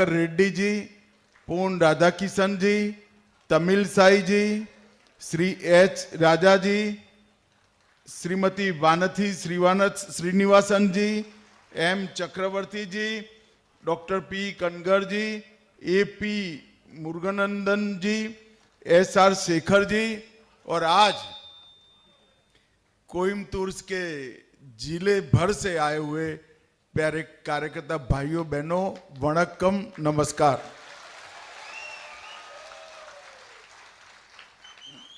Reddy ji, Purna Radhakishan ji, Tamilisai ji, Shri H Raja ji, Shrimati Vanathi श्रीवानथ Srinivasan ji, M Chakravarthy ji, doctor P Kanagar ji, A P Murugnandan ji, S R Shekhar ji, और आज कोयमतूर के ज़िले भर से आए हुए प्यारे कार्यकर्ता भाइयों बहनों वणक्कम नमस्कार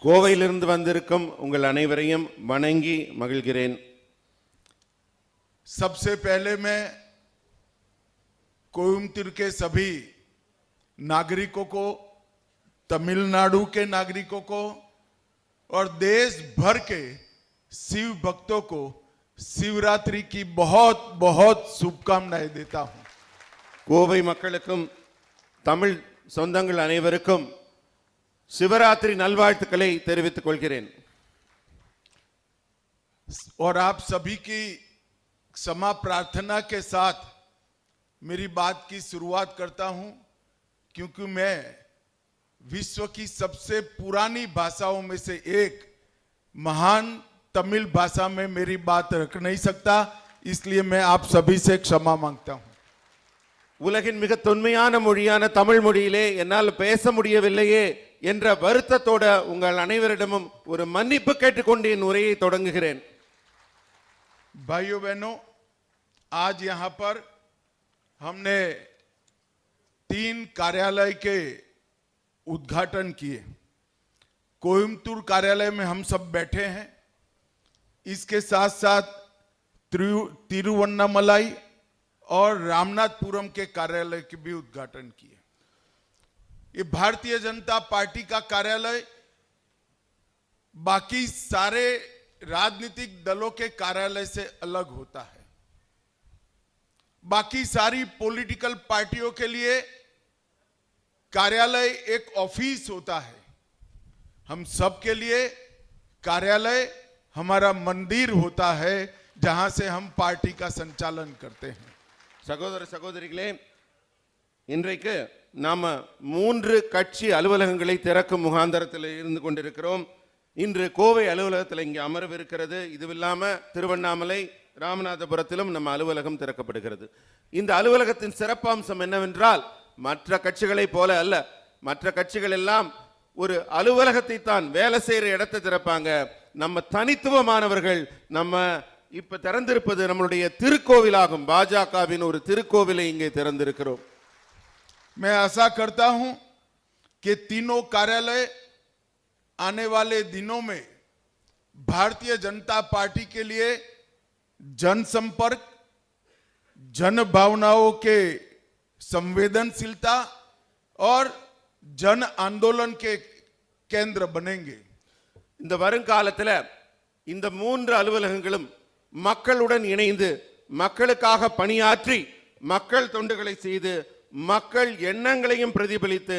கோவையிலிருந்து வந்திருக்கும் உங்கள் அனைவரையும் வணங்கி மகிழ்கிறேன் सबसे पहले मैं कोयमतूर के सभी नागरिकों को तमिलनाडु के नागरिकों को और देश भर के शिव भक्तों को शिवरात्रि की बहुत बहुत शुभकामनाएं देता हूं கோவை மக்களுக்கும் தமிழ் சொந்தங்கள் அனைவருக்கும் சிவராத்திரி நல்வாழ்த்துக்களை தெரிவித்துக் கொள்கிறேன் और आप सभी की क्षमा प्रार्थना के साथ मेरी बात की शुरुआत करता हूं क्योंकि मैं विश्व की सबसे पुरानी भाषाओं में से एक महान तमिल भाषा में मेरी बात रख नहीं सकता इसलिए मैं आप सभी से क्षमा मांगता हूं உலகின் மிக தொன்மையான மொழியான தமிழ் மொழியிலே என்னால் பேச முடியவில்லையே என்ற வருத்தத்தோட உங்கள் அனைவரிடமும் ஒரு மன்னிப்பு கேட்டுக்கொண்டு என் உரையை தொடங்குகிறேன் भाइयों बहनों आज यहां पर हमने तीन कार्यालय के उद्घाटन किए कोयम्बतूर कार्यालय में हम सब बैठे हैं इसके साथ साथ तिरु, तिरुवन्नामलाई और रामनाथपुरम के कार्यालय के भी उद्घाटन किए। ये भारतीय जनता पार्टी का कार्यालय बाकी सारे राजनीतिक दलों के कार्यालय से अलग होता है। बाकी सारी पॉलिटिकल पार्टियों के लिए कार्यालय एक ऑफ़िस होता है। हम सबके लिए कार्यालय हमारा मंदिर होता है जहां से हम पार्टी का संचालन करते हैं சகோதர சகோதரிகளே இன்றைக்கு நாம மூன்று கட்சி அலுவலகங்களை திறக்கும் முகாந்தரத்தில் இருந்து கொண்டிருக்கிறோம் இன்று கோவை அலுவலகத்தில் இங்கே அமர்விருக்கிறது இதுவில்லாம திருவண்ணாமலை ராமநாதபுரத்திலும் நம்ம அலுவலகம் திறக்கப்படுகிறது இந்த அலுவலகத்தின் சிறப்பம்சம் என்னவென்றால் மற்ற கட்சிகளைப் போல அல்ல மற்ற கட்சிகள் எல்லாம் ஒரு அலுவலகத்தை தான் வேலை செய்யற இடத்தை திறப்பாங்க நம்ம தனித்துவமானவர்கள் நம்ம இப்ப திறந்திருப்பது நம்மளுடைய திருக்கோவிலாகும் பாஜகவின் ஒரு திருக்கோவிலை இங்கே திறந்திருக்கிறோம் मैं आशा करता हूं कि तीनों कार्यालय आने वाले दिनों में भारतीय जनता पार्टी के लिए जनसंपर्क जन भावनाओं के संवेदनशीलता और जन आंदोलन के केंद्र बनेंगे இந்த வருங்காலத்துல இந்த மூன்று அலுவலகங்களும் மக்களுடன் இணைந்து மக்களுக்காக பணியாற்றி மக்கள் தொண்டுகளை செய்து மக்கள் எண்ணங்களையும் பிரதிபலித்து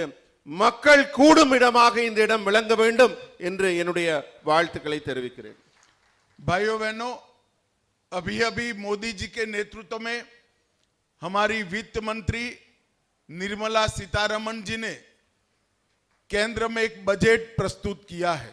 மக்கள் கூடும் இடமாக இந்த இடம் விளங்க வேண்டும் என்று என்னுடைய வாழ்த்துக்களை தெரிவிக்கிறேன் भाइयों बहनों अभी अभी मोदी जी के नेतृत्व में हमारी वित्त मंत्री निर्मला सीतारमन जी ने केंद्र में एक बजट प्रस्तुत किया है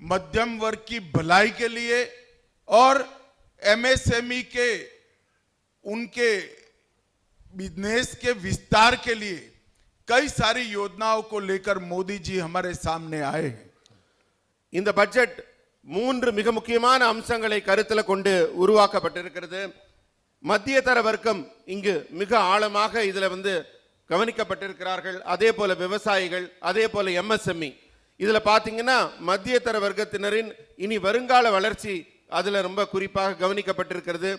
मध्यम वर्ग की भलाई के लिए और एमएसएमई के उनके बिजनेस के विस्तार के लिए कई सारी योजनाओं को लेकर मोदी जी हमारे सामने आए हैं இந்த பட்ஜெட் மூன்று மிக முக்கியமான அம்சங்களை கருத்தில் கொண்டு உருவாக்கப்பட்டிருக்கிறது மத்திய தர வர்க்கம் இங்கு மிக ஆழமாக இதுல வந்து கவனிக்கப்பட்டிருக்கிறார்கள் அதே போல விவசாயிகள் அதே போல எம்எஸ்எம்இ இதுல பாத்தீங்கன்னா மத்திய தர வர்க்கத்தினரின் இனி வருங்கால வளர்ச்சி அதுல ரொம்ப குறிப்பாக கவனிக்கப்பட்டிருக்கிறது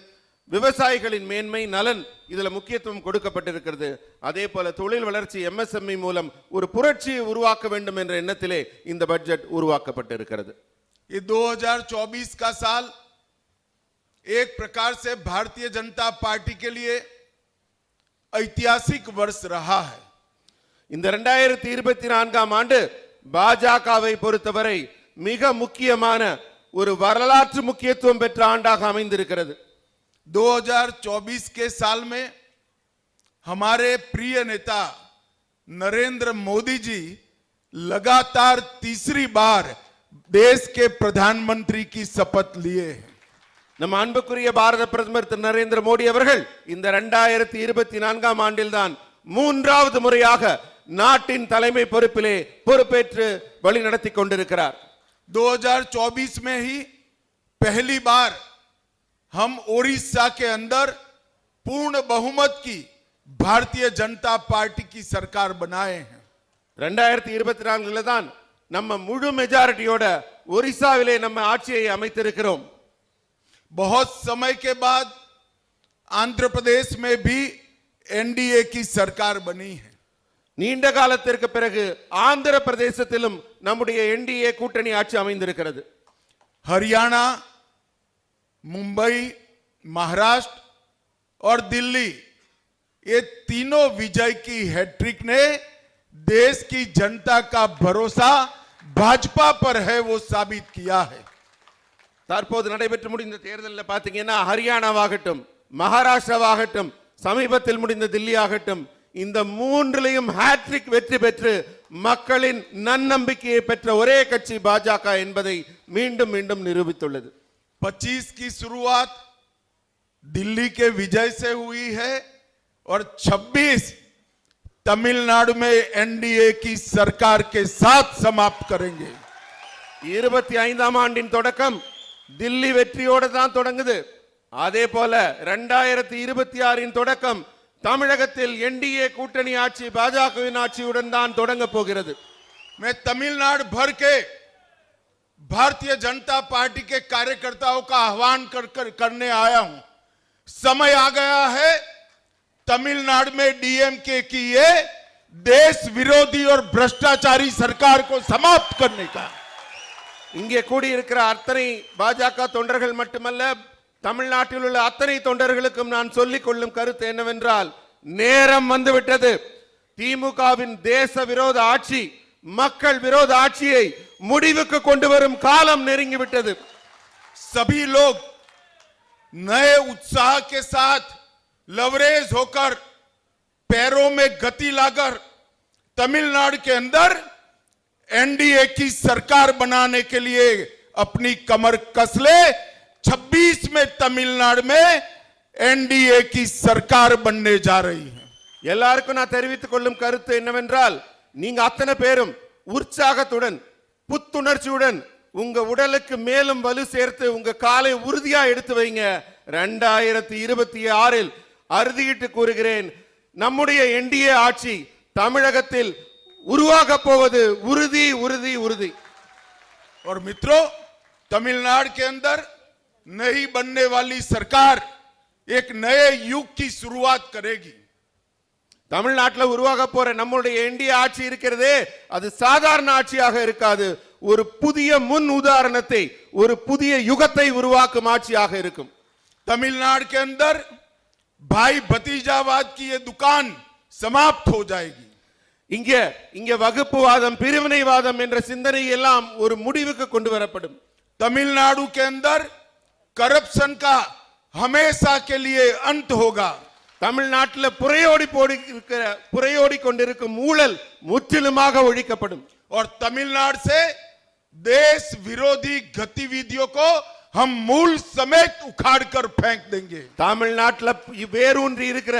விவசாயிகளின் மேன்மை நலன் இதுல முக்கியத்துவம் கொடுக்கப்பட்டிருக்கிறது அதே போல தொழில் வளர்ச்சி எம்எஸ்எம்இ மூலம் ஒரு புரட்சியை உருவாக்க வேண்டும் என்ற எண்ணத்திலே இந்த பட்ஜெட் உருவாக்கப்பட்டிருக்கிறது ये 2024 का साल एक प्रकार से भारतीय जनता पार्टी के लिए ऐतिहासिक वर्ष रहा है இந்த ரெண்டாயிரத்தி இருபத்தி நான்காம் ஆண்டு பாஜகவை பொறுத்தவரை மிக முக்கியமான ஒரு வரலாற்று முக்கியத்துவம் பெற்ற ஆண்டாக அமைந்திருக்கிறது 2024 के साल में हमारे प्रिय नेता नरेंद्र मोदी जी लगातार तीसरी बार देश के प्रधानमंत्री की शपथ लिए हैं நம் அன்புக்குரிய பாரத பிரதமர் திரு நரேந்திர மோடி அவர்கள் இந்த ரெண்டாயிரத்தி இருபத்தி நான்காம் ஆண்டில்தான் மூன்றாவது முறையாக நாட்டின் தலைமை பொறுப்பிலே பொறுப்பேற்று வழி நடத்தி கொண்டிருக்கிறார் 2024 में ही पहली बार हम ओडिशा के अंदर पूर्ण बहुमत की भारतीय जनता पार्टी की सरकार बनाए हैं ரெண்டாயிரத்தி இருபத்தி நான்குல தான் நம்ம முழு மெஜாரிட்டியோட ஒரிசாவிலே நம்ம ஆட்சியை அமைத்திருக்கிறோம் बहुत समय के बाद आंध्र प्रदेश में भी एनडीए की सरकार बनी है நீண்ட காலத்திற்கு பிறகு ஆந்திர பிரதேசத்திலும் நம்முடைய என்டிஏ கூட்டணி ஆட்சி அமைந்திருக்கிறது हरियाणा मुंबई महाराष्ट्र और दिल्ली ये तीनों विजय की हैट्रिक ने देश की जनता का भरोसा भाजपा पर है वो साबित किया है தற்போது நடைபெற்று முடிந்த தேர்தலில் பார்த்தீங்கன்னா ஹரியானாவாகட்டும் மகாராஷ்டிராவாகட்டும் சமீபத்தில் முடிந்த தில்லி ஆகட்டும் இந்த மூன்றிலையும் ஹேட்ரிக் வெற்றி பெற்று மக்களின் நன்னம்பிக்கையை பெற்ற ஒரே கட்சி பாஜக என்பதை மீண்டும் மீண்டும் நிரூபித்துள்ளது 25 की शुरुआत दिल्ली के विजय से हुई है और 26 तमिलनाडु में एनडीए की सरकार के साथ समाप्त करेंगे இருபத்தி ஐந்தாம் ஆண்டின் தொடக்கம் தில்லி வெற்றியோடு தான் தொடங்குது அதே போல ரெண்டாயிரத்தி இருபத்தி ஆறின் தொடக்கம் தமிழகத்தில் என்டிஏ கூட்டணி ஆட்சி பாஜகவின் ஆட்சியுடன் தான் தொடங்க போகிறது मैं तमिलनाडु भर के भारतीय जनता पार्टी के कार्यकर्ताओं का आह्वान कर, कर करने आया हूं समय आ गया है तमिलनाडु में डीएमके की ये देश विरोधी और भ्रष्टाचारी सरकार को समाप्त करने का இங்கே கூடியிருக்கிற அத்தனை பாஜக தொண்டர்கள் மட்டுமல்ல தமிழ்நாட்டில் உள்ள அத்தனை தொண்டர்களுக்கும் நான் சொல்லிக் கொள்ளும் கருத்து என்னவென்றால் நேரம் வந்துவிட்டது திமுகவின் தேச விரோத ஆட்சி மக்கள் விரோத ஆட்சியை முடிவுக்கு கொண்டு வரும் காலம் நெருங்கிவிட்டது सभी लोग नए उत्साह के साथ लवरेज होकर पैरों में गति लाकर तमिलनाडु के अंदर एनडीए की सरकार बनाने के लिए अपनी कमर कस ले 26 में तमिलनाडु में एनडीए की सरकार बनने जा रही है எல்லாருக்கும் நான் தெரிவித்துக் கொள்ளும் கருத்து என்னவென்றால் நீங்க அத்தனை பேரும் உற்சாகத்துடன் புத்துணர்ச்சியுடன் உங்க உடலுக்கு மேலும் வலு சேர்த்து உங்க காலை உறுதியா எடுத்து வைங்க ரெண்டாயிரத்தி இருபத்தி ஆறில் அறுதியிட்டு கூறுகிறேன் நம்முடைய என்டிஏ ஆட்சி தமிழகத்தில் உருவாக போவது உறுதி உறுதி உறுதி और मित्रों तमिलनाडु के अंदर नई बनने वाली सरकार एक नए युग की शुरुआत करेगी தமிழ்நாட்டில் உருவாக போற நம்முடைய என்டிஏ ஆட்சி இருக்கிறதே அது சாதாரண ஆட்சியாக இருக்காது ஒரு புதிய முன் உதாரணத்தை ஒரு புதிய யுகத்தை உருவாக்கும் ஆட்சியாக இருக்கும் तमिलनाडु के अंदर भाई भतीजावाद की ये दुकान समाप्त हो जाएगी இங்க இங்க வகுப்புவாதம் பிரிவினைவாதம் என்ற சிந்தனை எல்லாம் ஒரு முடிவுக்கு கொண்டு வரப்படும் तमिलनाडु के अंदर करप्शन का हमेशा के लिए अंत होगा தமிழ்நாட்டில் புறையோடி போடி இருக்கிற புறையோடி கொண்டிருக்கும் ஊழல் முற்றிலுமாக ஒழிக்கப்படும் और तमिलनाडु से देश विरोधी गतिविधियों को हम मूल समेत उखाड़ कर फेंक देंगे தமிழ்நாட்டில் வேரூன்றி இருக்கிற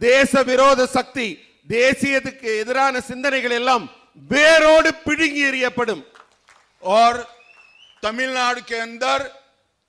தேச விரோத சக்தி தேசியத்துக்கு எதிரான சிந்தனைகள் எல்லாம் வேரோடு பிடுங்கி எறியப்படும் और तमिलनाडु के अंदर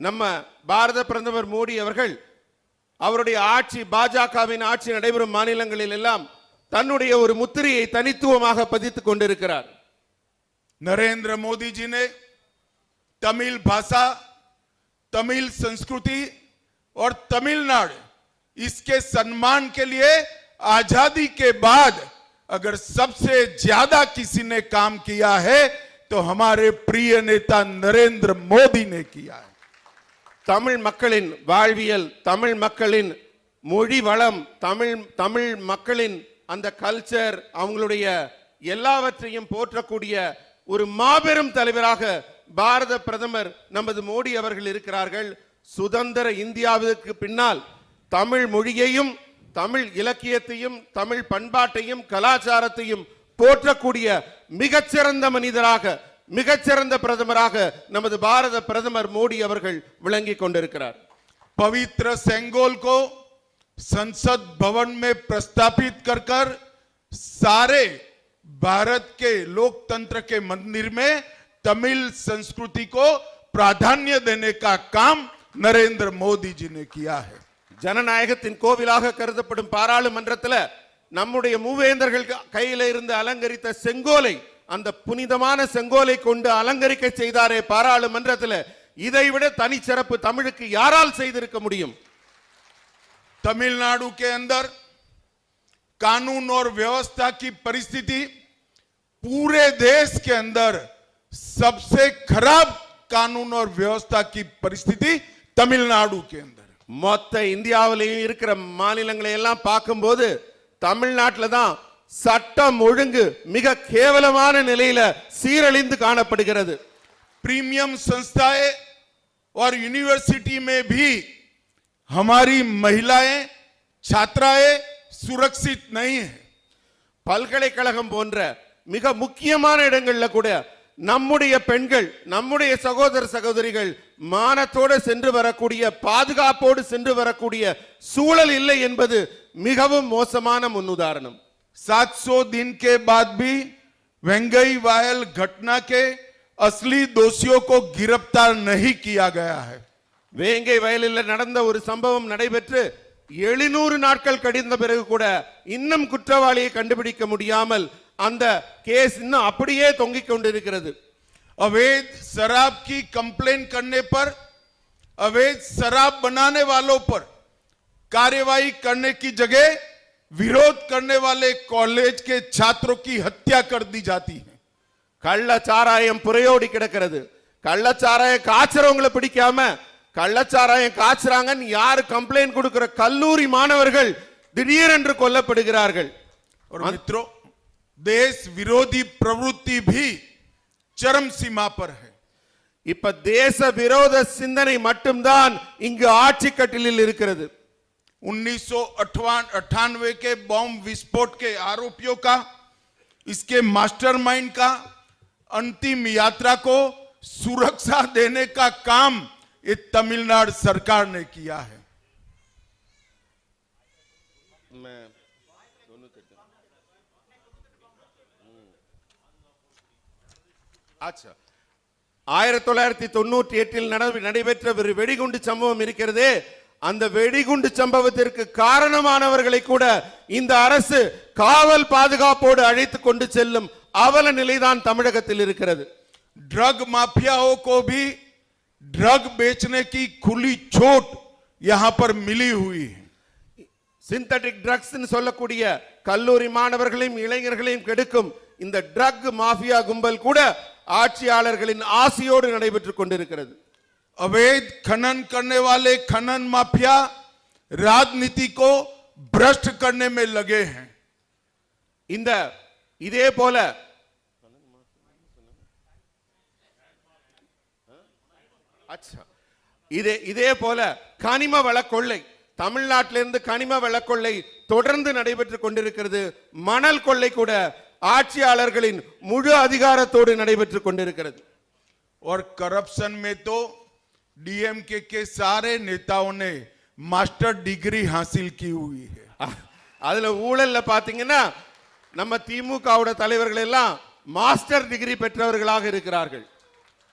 நம்ம பாரத பிரதமர் மோடி அவர்கள் அவருடைய ஆட்சி பாஜகவின் ஆட்சி நடைபெறும் மாநிலங்களில் எல்லாம் தன்னுடைய ஒரு முத்திரையை தனித்துவமாக பதித்துக் கொண்டிருக்கிறார் नरेंद्र मोदी जी ने तमिल भाषा तमिल संस्कृति और तमिलनाडु इसके सम्मान के लिए आजादी के बाद अगर सबसे ज्यादा किसी ने काम किया है तो हमारे प्रिय नेता नरेंद्र मोदी ने किया है தமிழ் மக்களின் வாழ்வியல் தமிழ் மக்களின் மொழி வளம் தமிழ் தமிழ் மக்களின் அந்த கல்ச்சர் அவங்களுடைய எல்லாவற்றையும் போற்றக்கூடிய ஒரு மாபெரும் தலைவராக பாரத பிரதமர் நமது மோடி அவர்கள் இருக்கிறார்கள். சுதந்திர இந்தியாவிற்கு பின்னால் தமிழ் மொழியையும் தமிழ் இலக்கியத்தையும் தமிழ் பண்பாட்டையும் கலாச்சாரத்தையும் போற்றக்கூடிய மிகச்சிறந்த மனிதராக மிகச்சிறந்த பிரதமராக நமது பாரத பிரதமர் மோடி அவர்கள் விளங்கிக் கொண்டிருக்கிறார் पवित्र सेंगोल को संसद भवन में प्रस्तापित कर कर सारे भारत के लोकतंत्र के मंदिर में तमिल संस्कृति को प्राधान्य देने का काम नरेंद्र मोदी जी ने किया है ஜனநாயகத்தின் கோவிலாக கருதப்படும் பாராளுமன்றத்துல நம்முடைய மூவேந்தர்கள் க- கையில இருந்து அலங்கரித்த செங்கோலை அந்த புனிதமான செங்கோலை கொண்டு அலங்கரிக்க செய்தாரே பாராளுமன்றத்துல இதைவிட தனிச்சிறப்பு தமிழுக்கு யாரால் செய்திருக்க முடியும் तमिलनाडु के अंदर कानून और व्यवस्था की परिस्थिति पूरे देश के अंदर सबसे खराब कानून और व्यवस्था की परिस्थिति तमिलनाडु के अंदर மொத்த இந்தியாவிலேயும் இருக்கிற மாநிலங்களை எல்லாம் பார்க்கும்போது தமிழ்நாட்டுல தான் சட்டம் ஒழுங்கு மிக கேவலமான நிலையில சீரழிந்து காணப்படுகிறது प्रीमियम संस्थाएं और यूनिवर्सिटी में भी हमारी महिलाएं छात्राएं सुरक्षित नहीं है பல்கலைக்கழகம் போன்ற மிக முக்கியமான இடங்கள்ல கூட நம்முடைய பெண்கள் நம்முடைய சகோதர சகோதரிகள் மானத்தோடு சென்று வரக்கூடிய பாதுகாப்போடு சென்று வரக்கூடிய சூழல் இல்லை என்பது மிகவும் மோசமான முன்னுதாரணம் 700 दिन के बाद भी वेंगई वायल घटना के असली दोषियों को गिरफ्तार नहीं किया गया है வேங்கை வயலில் நடந்த ஒரு சம்பவம் நடைபெற்று எழுநூறு நாட்கள் கடிந்த பிறகு கூட இன்னும் குற்றவாளியை கண்டுபிடிக்க முடியாமல் அந்த கேஸ் இன்னும் அப்படியே தொங்கிக் கொண்டிருக்கிறது अवैध शराब की कंप्लेन करने पर अवैध शराब बनाने वालों पर कार्यवाही करने की जगह विरोध करने वाले कॉलेज के छात्रों की हत्या कर दी जाती है கள்ள சாராயம் புறையோடி கிடக்கிறது கள்ளச்சாராயம் காய்ச்சறவங்களை பிடிக்காம கள்ளச்சாராயம் காய்ச்சறாங்கன்னு யாரு கம்ப்ளைண்ட் கொடுக்கிற கல்லூரி மாணவர்கள் திடீரென்று கொல்லப்படுகிறார்கள் और मित्रों देश विरोधी प्रवृत्ति भी चरम सीमा पर है இப்ப தேச விரோத சிந்தனை மட்டும்தான் இங்கு ஆட்சி கட்டிலில் இருக்கிறது उन्नीस अट्ठानवे के बॉम्ब विस्फोट के आरोपियों का इसके मास्टरमाइंड का अंतिम यात्रा को सुरक्षा देने का काम ये तमिलनाडु सरकार ने किया है ஆச்சா ஆயிரத்தி தொள்ளாயிரத்தி தொண்ணூற்றி எட்டில் நட- நடைபெற்ற ஒரு வெடிகுண்டு சம்பவம் இருக்கிறதே அந்த வெடிகுண்டு சம்பவத்திற்கு காரணமானவர்களை கூட இந்த அரசு காவல் பாதுகாப்போடு அழைத்து கொண்டு செல்லும் அவல நிலைதான் தமிழகத்தில் இருக்கிறது ड्रग माफियाओं को भी ड्रग बेचने की खुली छूट यहां पर मिली हुई है சிந்தட்டிக் ட்ரக்ஸ் சொல்லக்கூடிய கல்லூரி மாணவர்களையும் இளைஞர்களையும் கெடுக்கும் இந்த ட்ரக் மாஃபியா கும்பல் கூட ஆட்சியாளர்களின் ஆசையோடு நடைபெற்றுக் கொண்டிருக்கிறது अवैध खनन करने वाले खनन माफिया राजनीति को भ्रष्ट करने में लगे हैं இந்த இதே போல அச்சா. இதே இதே போல கனிம வள கொள்ளை தமிழ்நாட்டிலிருந்து கனிம வள கொள்ளை தொடர்ந்து நடைபெற்றுக் கொண்டிருக்கிறது மணல் கொள்ளை கூட ஆட்சியாளர்களின் முழு அதிகாரத்தோடு நடைபெற்றுக் கொண்டிருக்கிறது और करप्शन में तो डीएमके के सारे नेताओं ने मास्टर डिग्री हासिल की हुई है அ- அதுல ஊழல்ல பாத்தீங்கன்னா நம்ம திமுகவோட தலைவர்கள் எல்லாம் மாஸ்டர் டிகிரி பெற்றவர்களாக இருக்கிறார்கள்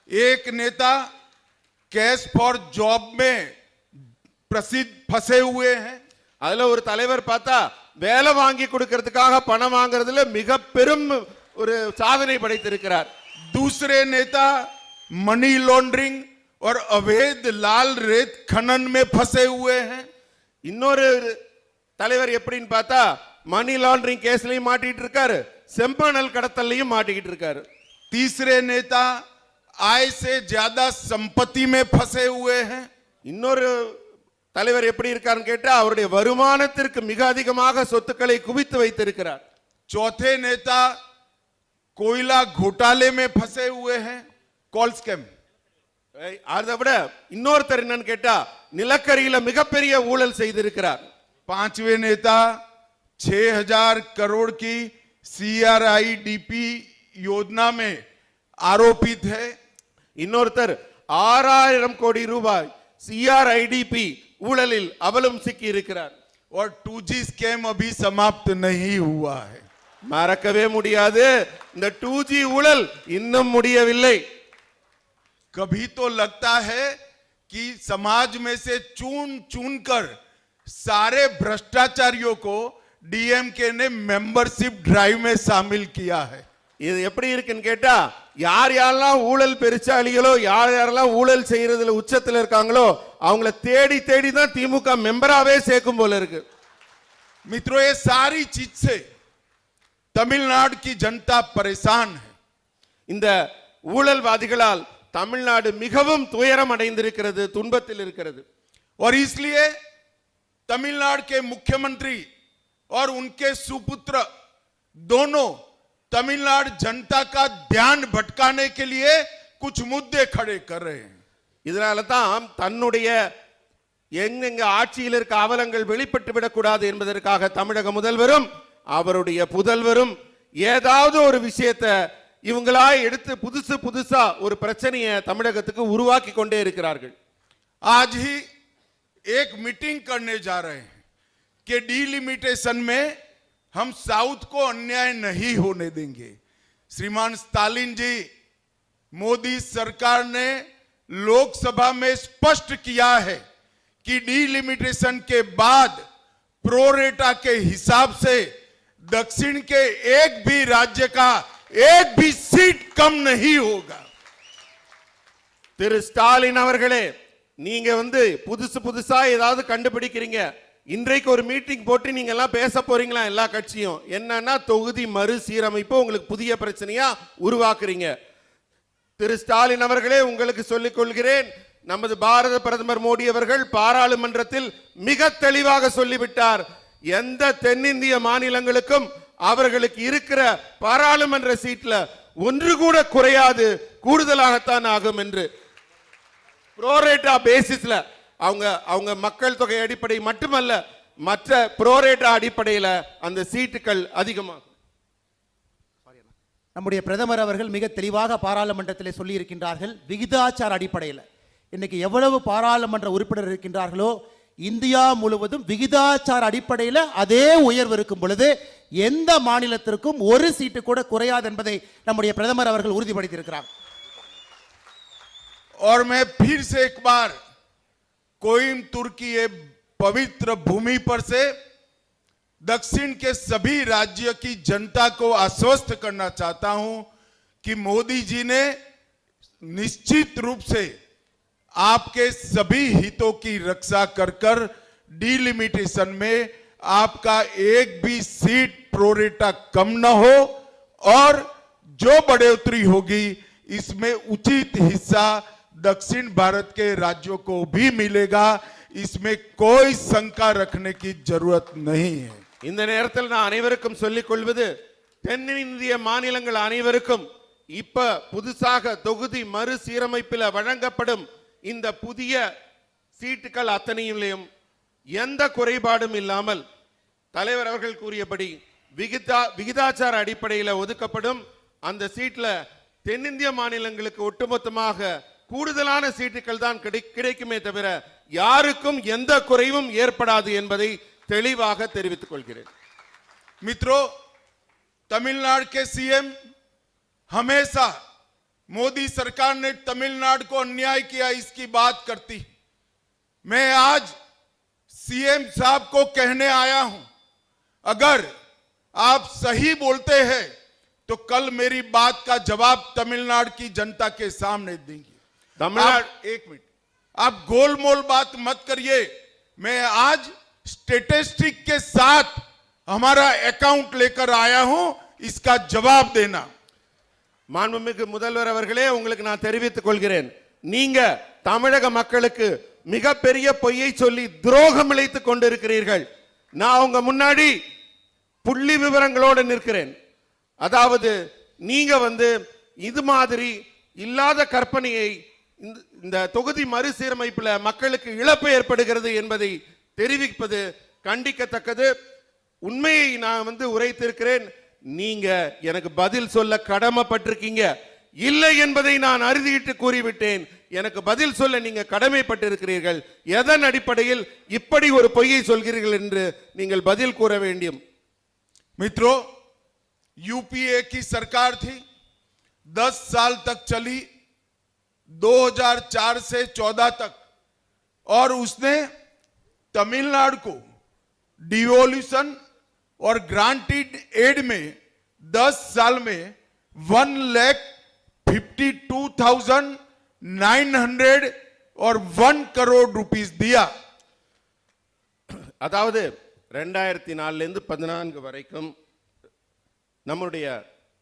एक नेता कैश फॉर जॉब में प्रसिद्ध फंसे हुए हैं அதுல ஒரு தலைவர் பார்த்தா வேலை வாங்கி கொடுக்கறதுக்காக பணம் வாங்குறதுல மிக பெரும் ஒரு சாதனை படைத்திருக்கிறார் दूसरे नेता मनी लॉन्ड्रिंग और अवैध लाल रेत खनन में फंसे हुए हैं இன்னொரு தலைவர் எப்படின்னு பார்த்தா மணி லாண்டரிங் கேஸ்லயும் மாட்டிட்டு இருக்காரு செம்பனல் கடத்தல்லையும் மாட்டிக்கிட்டு இருக்காரு तीसरे नेता आय से ज्यादा संपत्ति में फंसे हुए हैं இன்னொரு தலைவர் எப்படி இருக்காருன்னு கேட்டா அவருடைய வருமானத்திற்கு மிக அதிகமாக சொத்துக்களை குவித்து வைத்திருக்கிறார் चौथे नेता कोयला घोटाले में फंसे हुए हैं कॉल स्कैम ஏய், அதை விட இன்னொருத்தர் என்னன்னு கேட்டா நிலக்கரியில மிகப்பெரிய ஊழல் செய்திருக்கிறார் पांचवें नेता 6000 करोड़ की सीआरआईडीपी योजना में आरोपित है இன்னொருத்தர் ஆறாயிரம் கோடி ரூபாய் சிஆர்ஐடிபி ஊழலில் அவலும் சிக்கி இருக்கிறார் और 2G स्कैम अभी समाप्त नहीं हुआ है மறக்கவே முடியாது இந்த டூ ஜி ஊழல் இன்னும் முடியவில்லை कभी तो लगता है कि समाज में से चुन चुन कर सारे भ्रष्टाचारियों को डीएमके ने मेंबरशिप ड्राइव में शामिल किया है இது எப்படி இருக்குன்னு கேட்டா யார் யாரெல்லாம் ஊழல் பெருச்சாளிகளோ யார் யாரெல்லாம் ஊழல் செய்யறதுல உச்சத்துல இருக்காங்களோ அவங்கள தேடி தேடி தான் திமுக மெம்பராவே சேர்க்கும் போல இருக்கு मित्रों ये सारी चीज से तमिलनाडु की जनता परेशान है இந்த ஊழல்வாதிகளால் தமிழ்நாடு மிகவும் துயரம் அடைந்திருக்கிறது துன்பத்தில் இருக்கிறது और इसलिए तमिलनाडु के मुख्यमंत्री और उनके सुपुत्र दोनों तमिलनाडु जनता का ध्यान भटकाने के लिए कुछ मुद्दे खड़े कर रहे हैं இதனால தான் தன்னுடைய எங்கெங்க ஆட்சியில் இருக்க அவலங்கள் வெளிப்பட்டு விடக்கூடாது என்பதற்காக தமிழக முதல்வரும் அவருடைய புதல்வரும் ஏதாவது ஒரு விஷயத்தை இவங்களா எடுத்து புதுசு புதுசா ஒரு பிரச்சனையை தமிழகத்துக்கு உருவாக்கி கொண்டே இருக்கிறார்கள் आज ही एक मीटिंग करने जा रहे हैं कि डीलिमिटेशन में हम साउथ को अन्याय नहीं होने देंगे श्रीमान स्टालिन जी मोदी सरकार ने लोकसभा में स्पष्ट किया है कि डीलिमिटेशन के बाद प्रोरेटा के हिसाब से दक्षिण के एक भी राज्य का एक भी सीट कम नहीं होगा திரு ஸ்டாலின் அவர்களே நீங்க வந்து புதுசு புதுசா ஏதாவது கண்டுபிடிக்கிறீங்க இன்றைக்கு ஒரு மீட்டிங் போட்டு நீங்க எல்லாம் பேச போறீங்களா எல்லா கட்சியும் என்னன்னா தொகுதி மறுசீரமைப்பு உங்களுக்கு புதிய பிரச்சனையா உருவாக்குறீங்க திரு ஸ்டாலின் அவர்களே உங்களுக்கு சொல்லிக் கொள்கிறேன் நமது பாரத பிரதமர் மோடி அவர்கள் பாராளுமன்றத்தில் மிக தெளிவாக சொல்லிவிட்டார் எந்த தென்னிந்திய மாநிலங்களுக்கும் அவர்களுக்கு இருக்கிற பாராளுமன்ற சீட்ல ஒன்று கூட குறையாது கூடுதலாகத்தான் ஆகும் என்று ப்ரோரேட்டா பேசிஸ்ல அவங்க அவங்க மக்கள் தொகை அடிப்படை மட்டுமல்ல மற்ற ப்ரோரேட்டா அடிப்படையில் அந்த சீட்டுகள் அதிகமாகும். நம்முடைய பிரதமர் அவர்கள் மிக தெளிவாக பாராளுமன்றத்தில் சொல்லியிருக்கின்றார்கள் விகிதாச்சார அடிப்படையில். இன்னைக்கு எவ்வளவு பாராளுமன்ற உறுப்பினர் இருக்கின்றார்களோ இந்தியா முழுவதும் விகிதாச்சார அடிப்படையில் அதே உயர்வு இருக்கும் பொழுது எந்த மாநிலத்திற்கும் ஒரு சீட்டு கூட குறையாது என்பதை நம்முடைய பிரதமர் அவர்கள் உறுதிப்படுத்தியிருக்கிறார் और मैं फिर से एक बार कोइमतुर की ये पवित्र भूमि पर से दक्षिण के सभी राज्य की जनता को आश्वस्त करना चाहता हूं कि मोदी जी ने निश्चित रूप से आपके सभी हितों की रक्षा कर कर डीलिमिटेशन में आपका एक भी सीट प्रोरेटा कम न हो और जो बढ़ोतरी होगी इसमें उचित हिस्सा दक्षिण भारत के राज्यों को भी मिलेगा इसमें कोई शंका रखने की जरूरत नहीं है இந்த நேரத்தில் நான் அனைவருக்கும் சொல்லிக் கொள்வது தென்னிந்திய மாநிலங்கள் அனைவருக்கும் இப்ப புதுசாக தொகுதி மறுசீரமைப்பில் வழங்கப்படும் இந்த புதிய சீட்டுகள் அத்தனையிலும் எந்த குறைபாடும் இல்லாமல் தலைவர் அவர்கள் கூறியபடி விகிதா விகிதாச்சார அடிப்படையில் ஒதுக்கப்படும் அந்த சீட்ல தென்னிந்திய மாநிலங்களுக்கு ஒட்டுமொத்தமாக கூடுதலான சீட்டுகள் தான் கிடை- கிடைக்குமே தவிர யாருக்கும் எந்த குறைவும் ஏற்படாது என்பதை தெளிவாக தெரிவித்துக் கொள்கிறேன் मित्रों तमिलनाडु के सीएम हमेशा मोदी सरकार ने तमिलनाडु को अन्याय किया इसकी बात करती। मैं आज सीएम साहब को कहने आया हूँ अगर आप सही बोलते हैं तो कल मेरी बात का जवाब तमिलनाडु की जनता के सामने देंगे। तमिलनाडु एक मिनट आप गोलमोल बात मत करिए। मैं आज स्टेटिस्टिक के साथ हमारा अकाउंट लेकर आया हूँ इसका जवाब देना। மாண்புமிகு முதல்வர் அவர்களே உங்களுக்கு நான் தெரிவித்துக் கொள்கிறேன். நீங்க தமிழக மக்களுக்கு மிகப்பெரிய பொய்யை சொல்லி துரோகம் இழைத்துக் கொண்டிருக்கிறீர்கள். நான் உங்க முன்னாடி புள்ளி விவரங்களோடு நிற்கிறேன். அதாவது நீங்க வந்து இது மாதிரி இல்லாத கற்பனையை இந்த- இந்த தொகுதி மறுசீரமைப்புல மக்களுக்கு இழப்பு ஏற்படுகிறது என்பதை தெரிவிப்பது கண்டிக்கத்தக்கது. உண்மையை நான் வந்து உரைத்திருக்கிறேன். நீங்க எனக்கு பதில் சொல்ல கடமைப்பட்டிருக்கீங்க இல்லை என்பதை நான் அறுதியிட்டு கூறிவிட்டேன் எனக்கு பதில் சொல்ல நீங்க கடமைப்பட்டிருக்கிறீர்கள் எதன் அடிப்படையில் இப்படி ஒரு பொய்யை சொல்கிறீர்கள் என்று நீங்கள் பதில் கூற வேண்டும் मित्रों यूपीए की सरकार थी दस साल तक चली 2004 से 14 तक और उसने तमिलनाडु को डिवोल्यूशन और ग्रांटेड एड में 10 साल में one lakh fifty two thousand nine hundred और वन करोड़ रुपीस दिया அதாவது ரெண்டாயிரத்தி நாலுல இருந்து பதினான்கு வரைக்கும் நம்முடைய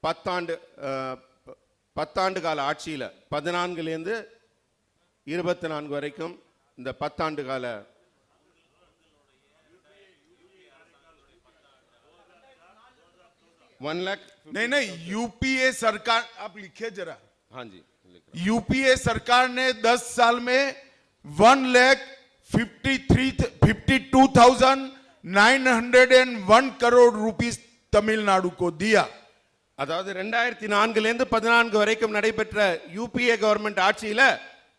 பத்தாண்டு அஹ், ப- பத்தாண்டு கால ஆட்சியில பதினான்குலேருந்து இருபத்தி நான்கு வரைக்கும் இந்த பத்தாண்டு கால वन लाख नहीं नहीं यूपीए सरकार आप लिखिए जरा हाँ जी यूपीए सरकार ने 10 साल में one lakh fifty three fifty two thousand nine hundred and one crore rupees Tamil Nadu को दिया அதாவது ரெண்டாயிரத்தி நான்குலேருந்து பதினான்கு வரைக்கும் நடைபெற்ற யூபிஏ கவர்மெண்ட் ஆட்சியில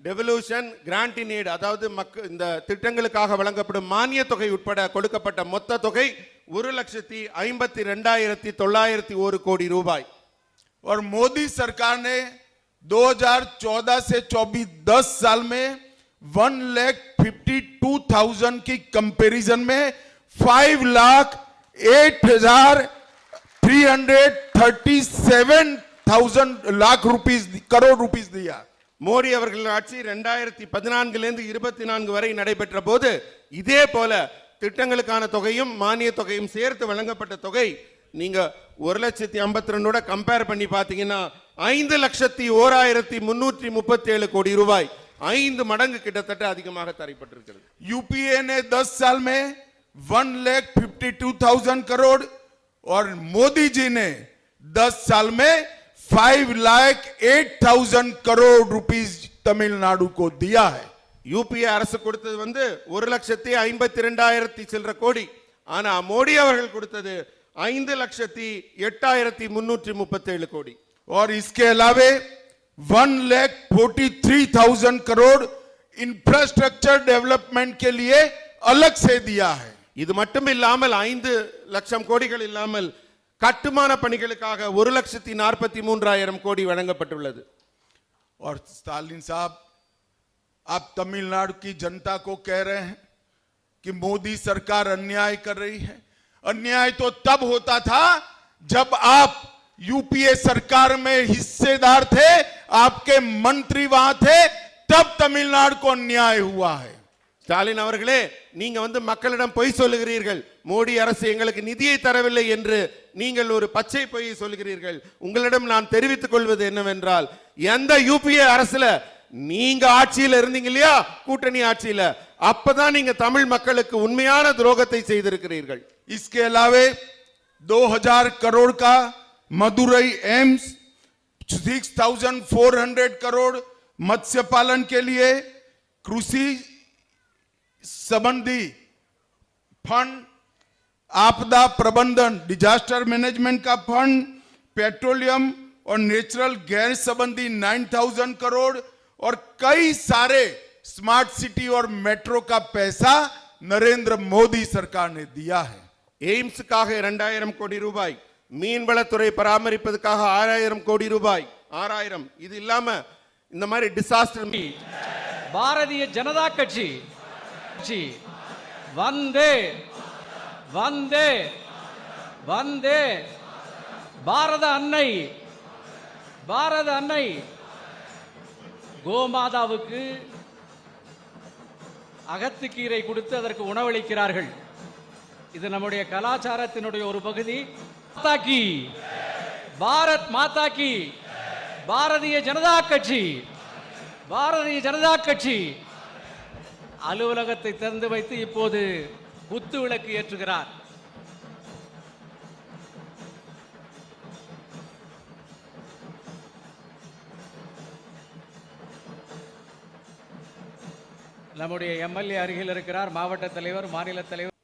டெவல்யூஷன் கிராண்ட் இன் aid அதாவது மக்க இந்த திட்டங்களுக்காக வழங்கப்படும் மானிய தொகை உட்பட கொடுக்கப்பட்ட மொத்த தொகை ஒரு லட்சத்தி ஐம்பத்தி ரெண்டாயிரத்தி தொள்ளாயிரத்தி ஒரு கோடி ரூபாய் और मोदी सरकार ने 2014 से 24 10 साल में one lakh fifty two thousand की कंपैरिजन में फाइव लाख एट हजार three hundred thirty seven thousand lakh rupees crore rupees दिया மோடி அவர்களின் ஆட்சி ரெண்டாயிரத்தி பதினான்குலேருந்து இருபத்தி நான்கு வரை நடைபெற்ற போது இதே போல திட்டங்களுக்கான தொகையும் மானிய தொகையும் சேர்த்து வழங்கப்பட்ட தொகை நீங்க ஒரு லட்சத்தி ஐம்பத்தி ரெண்டோட கம்பேர் பண்ணி பார்த்தீங்கன்னா ஐந்து லட்சத்தி ஓராயிரத்தி முன்னூற்றி முப்பத்தி ஏழு கோடி ரூபாய் ஐந்து மடங்கு கிட்டத்தட்ட அதிகமாக தரப்பட்டிருக்கிறது यूपीए ने 10 साल में one lakh fifty two thousand crore और मोदी जी ने 10 साल में five lakh eight thousand crore rupees Tamil Nadu को दिया है யூபிஏ அரசு கொடுத்தது வந்து ஒரு லட்சத்தி ஐம்பத்தி ரெண்டாயிரத்தி சில்லற கோடி ஆனா மோடி அவர்கள் கொடுத்தது ஐந்து லட்சத்தி எட்டாயிரத்தி முன்னூற்றி முப்பத்தி ஏழு கோடி और इसके अलावे one lakh forty three thousand crore infrastructure development के लिए अलग से दिया है இது மட்டும் இல்லாமல் ஐந்து லட்சம் கோடிகள் இல்லாமல் கட்டுமான பணிகளுக்காக ஒரு லட்சத்தி நாற்பத்தி மூன்றாயிரம் கோடி வழங்கப்பட்டுள்ளது और स्टालिन साहब आप तमिलनाडु की जनता को कह रहे हैं कि मोदी सरकार अन्याय कर रही है अन्याय तो तब होता था जब आप यूपीए सरकार में हिस्सेदार थे आपके मंत्री वहां थे तब तमिलनाडु को अन्याय हुआ है ஸ்டாலின் அவர்களே நீங்க வந்து மக்களிடம் பொய் சொல்லுகிறீர்கள் மோடி அரசு எங்களுக்கு நிதியை தரவில்லை என்று நீங்கள் ஒரு பச்சை பொய்யை சொல்கிறீர்கள் உங்களிடம் நான் தெரிவித்துக் கொள்வது என்னவென்றால் எந்த யூபிஏ அரசுல நீங்க ஆட்சியில இருந்தீங்க இல்லையா கூட்டணி ஆட்சியில அப்பதான் நீங்க தமிழ் மக்களுக்கு உண்மையான துரோகத்தை செய்திருக்கிறீர்கள் इसके अलावे 2000 करोड़ का मदुरई एम्स 6400 करोड़ मत्स्य पालन के लिए कृषि संबंधी फंड आपदा प्रबंधन डिजास्टर मैनेजमेंट का फंड पेट्रोलियम और नेचुरल गैस संबंधी 9000 करोड़ और कई सारे स्मार्ट सिटी और मेट्रो का पैसा नरेंद्र मोदी सरकार ने दिया है எய்ம்ஸுக்காக இரண்டாயிரம் கோடி ரூபாய் மீன்வளத்துறை பராமரிப்பதற்காக ஆறாயிரம் கோடி ரூபாய் ஆறாயிரம் இது இல்லாம இந்த மாதிரி டிசாஸ்டர் பாரதிய ஜனதா கட்சி கட்சி வந்தே வந்தே வந்தே பாரத அன்னை பாரத அன்னை கோமாதாவுக்கு அகத்துக்கீரை கொடுத்து அதற்கு உணவளிக்கிறார்கள். இது நம்முடைய கலாச்சாரத்தினுடைய ஒரு பகுதி. மாதாக்கி கி. பாரத் மாதா கி. பாரதிய ஜனதா கட்சி. பாரதிய ஜனதா கட்சி. அலுவலகத்தை திறந்து வைத்து இப்போது குத்து விளக்கு ஏற்றுகிறார். நம்முடைய எம்எல்ஏ அருகில் இருக்கிறார் மாவட்ட தலைவர் மாநில தலைவர்.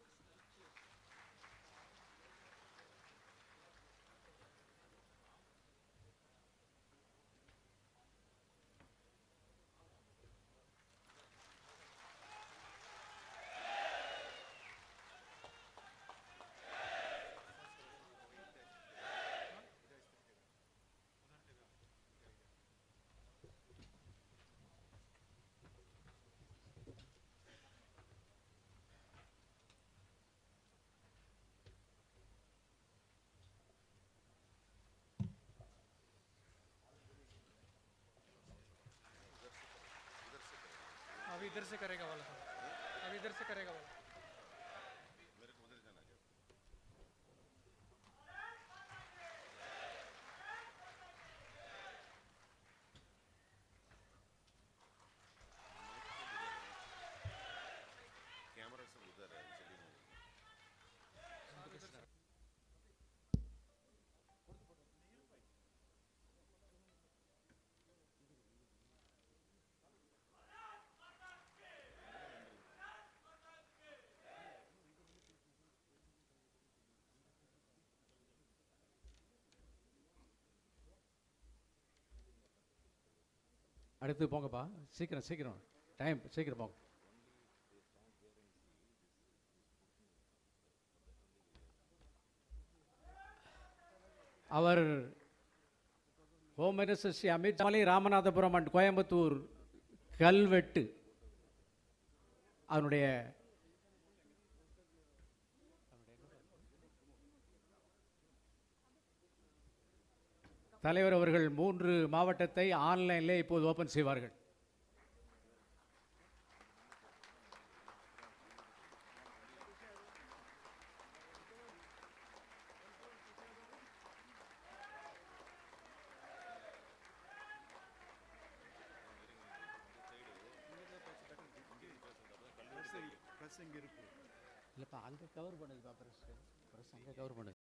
इधर से करेगा वाला। अब इधर से करेगा वाला। அடுத்து போங்கப்பா. சீக்கிரம் சீக்கிரம். டைம் சீக்கிரம் போங்க. அவர் ஹோம் மினிஸ்டர் ஸ்ரீ அமித் மலை ராமநாதபுரம் அண்ட் கோயம்புத்தூர் கல்வெட்டு அதனுடைய தலைவர் அவர்கள் மூன்று மாவட்டத்தை ஆன்லைனிலே இப்போது ஓபன் செய்வார்கள். இல்லைப்பா அங்கே கவர் பண்ணுதுப்பா ப்ரெஸ் ப்ரெஸ் அங்கே கவர் பண்ணுது